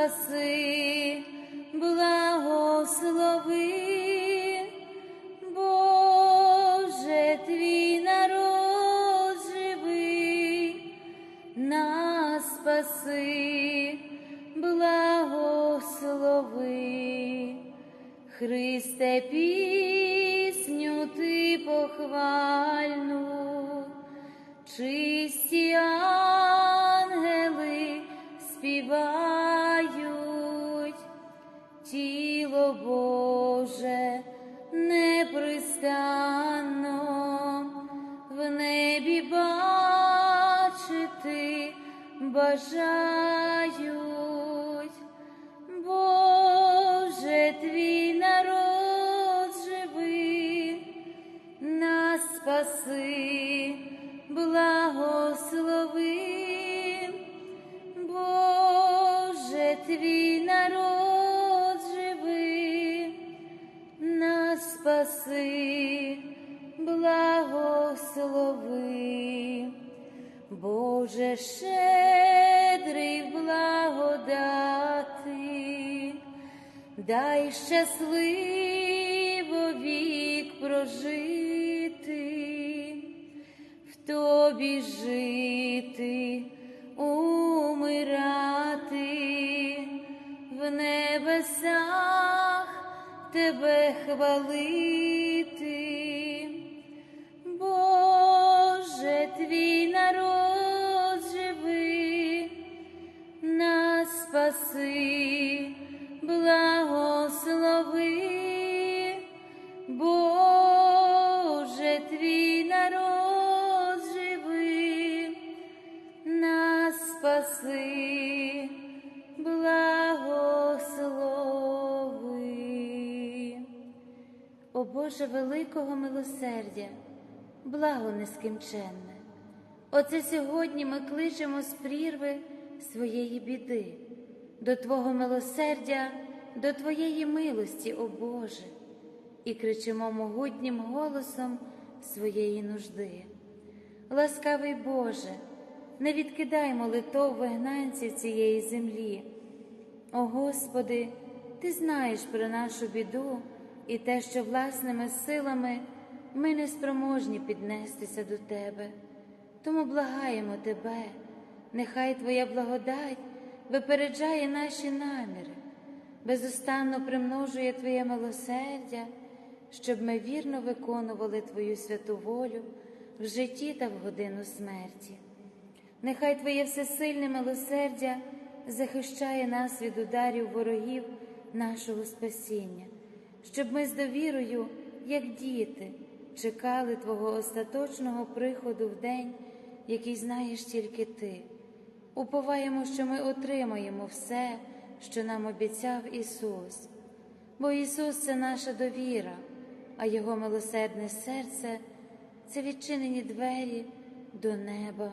нас непристанно в небі бачити бажають. Спаси, благослови. Боже щедрий благодати, дай щасливо вік прожити, в тобі жити, умирати, в небесах тебе хвалити. Спаси, благослови. О Боже великого милосердя, благо нескінченне. Оце сьогодні ми кличемо з прірви своєї біди, до Твого милосердя, до Твоєї милості, о Боже, і кричимо могутнім голосом своєї нужди. Ласкавий Боже, не відкидай молитов вигнанців цієї землі. О Господи, Ти знаєш про нашу біду і те, що власними силами ми не спроможні піднестися до Тебе. Тому благаємо Тебе, нехай Твоя благодать випереджає наші наміри, безустанно примножує Твоє милосердя, щоб ми вірно виконували Твою святу волю в житті та в годину смерті. Нехай Твоє всесильне милосердя захищає нас від ударів ворогів нашого спасіння, щоб ми з довірою, як діти, чекали Твого остаточного приходу в день, який знаєш тільки Ти. Уповаємо, що ми отримаємо все, що нам обіцяв Ісус, бо Ісус це наша довіра, а Його милосердне серце це відчинені двері до неба.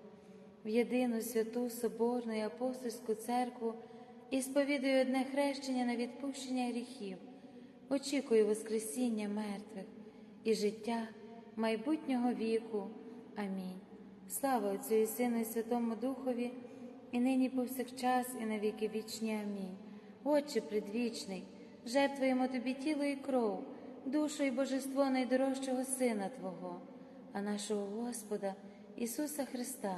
в єдину святу Соборну і апостольську церкву і сповідую одне хрещення на відпущення гріхів, очікую Воскресіння мертвих і життя майбутнього віку. Амінь. Слава Отцю і Сину і Святому Духові, і нині повсякчас, і на віки вічні. Амінь. Отче предвічний, жертвуємо Тобі тіло і кров, душу і божество найдорожчого Сина Твого, а нашого Господа Ісуса Христа,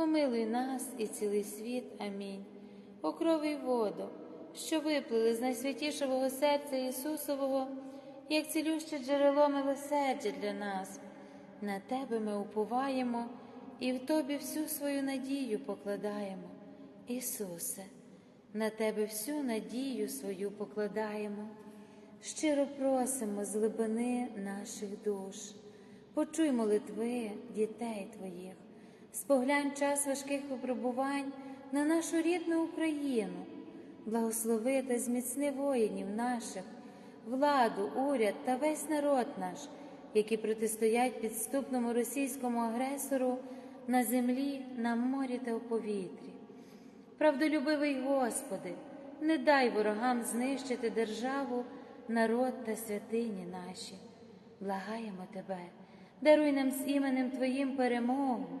помилуй нас і цілий світ. Амінь. О крові воду, що виплили з найсвятішого серця Ісусового, як цілюще джерело милосердя для нас. На Тебе ми уповаємо і в Тобі всю свою надію покладаємо, Ісусе на тебе всю надію свою покладаємо, щиро просимо з глибини наших душ, почуй молитви дітей Твоїх, споглянь час важких випробувань на нашу рідну Україну, благослови та зміцни воїнів наших, владу, уряд та весь народ наш, які протистоять підступному російському агресору на землі, на морі та у повітрі. Правдолюбивий Господи, не дай ворогам знищити державу, народ та святині наші. Благаємо Тебе, даруй нам з іменем Твоїм перемогу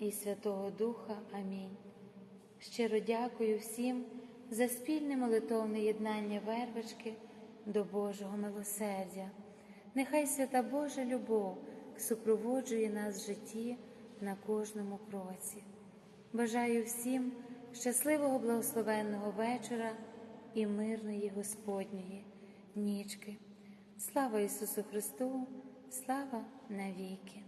і Святого Духа Амінь. Щиро дякую всім за спільне молитовне єднання вервички до Божого милосердя. Нехай свята Божа любов супроводжує нас в житті на кожному кроці. Бажаю всім щасливого благословенного вечора і мирної Господньої нічки. Слава Ісусу Христу, слава навіки.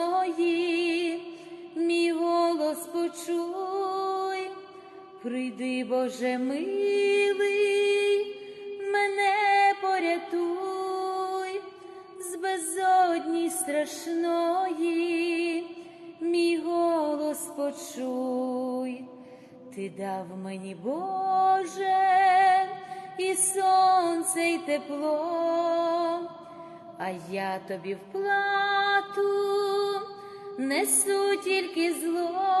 Прийди, Боже милий, мене порятуй з безодні страшної, мій голос почуй. Ти дав мені, Боже, і сонце, і тепло, а я тобі в плату несу тільки зло,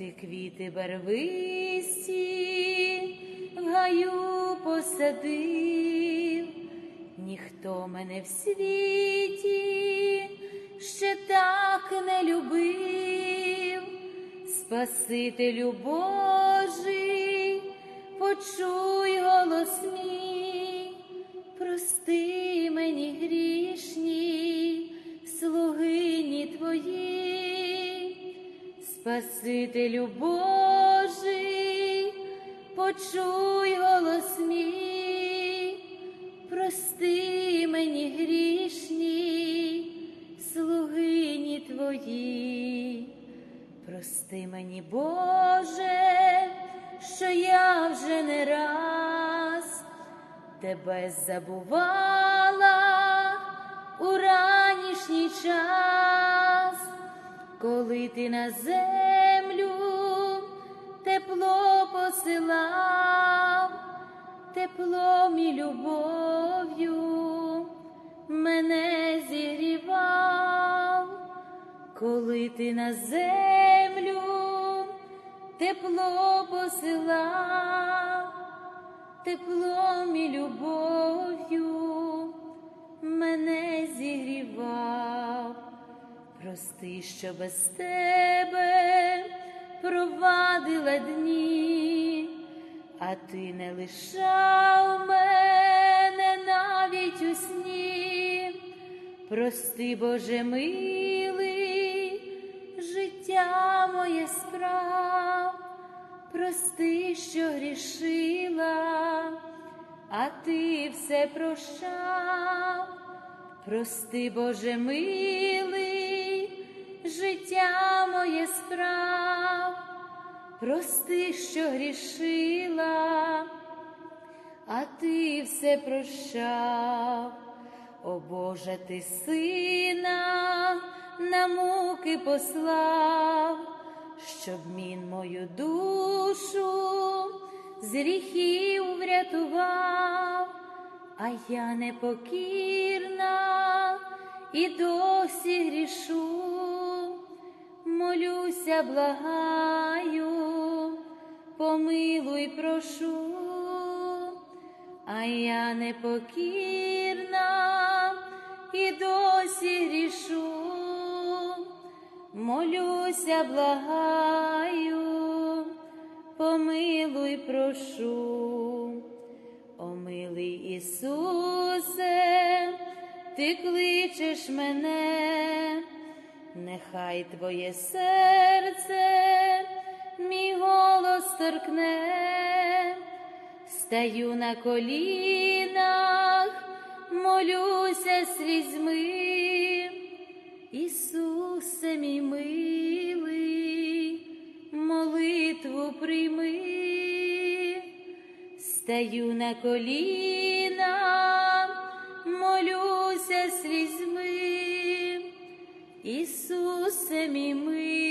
ти квіти барвисті в гаю посадив, ніхто мене в світі ще так не любив. Спасителю Божий, почуй голос мій, прости Спасителю Божий, почуй голос мій, прости мені грішні, слугині твої. Прости мені, Боже, що я вже не раз тебе забувала у ранішній час, коли ти на землю тепло посилав, теплом і любов'ю мене зігрівав. Коли ти на землю тепло посилав, теплом і любов'ю мене зігрівав, прости, що без тебе провадила дні, а ти не лишав мене навіть у сні. Прости, Боже милий, життя моє справ, прости, що грішила, а ти все прощав, прости, Боже милий, життя моє справ, прости, що грішила, а ти все прощав. О Боже, ти сина на муки послав, щоб він мою душу з гріхів врятував, а я непокірна і досі молюся, благаю, помилуй, прошу, а я непокірна і досі грішу, молюся, благаю, помилуй, прошу, о милий Ісусе, ти кличеш мене, нехай Твоє серце, мій голос торкне, стаю на колінах молюся слізьми, Ісусе мій милий, молитву прийми, стаю на коліна, молюся слізьми, Ісусе мій милий.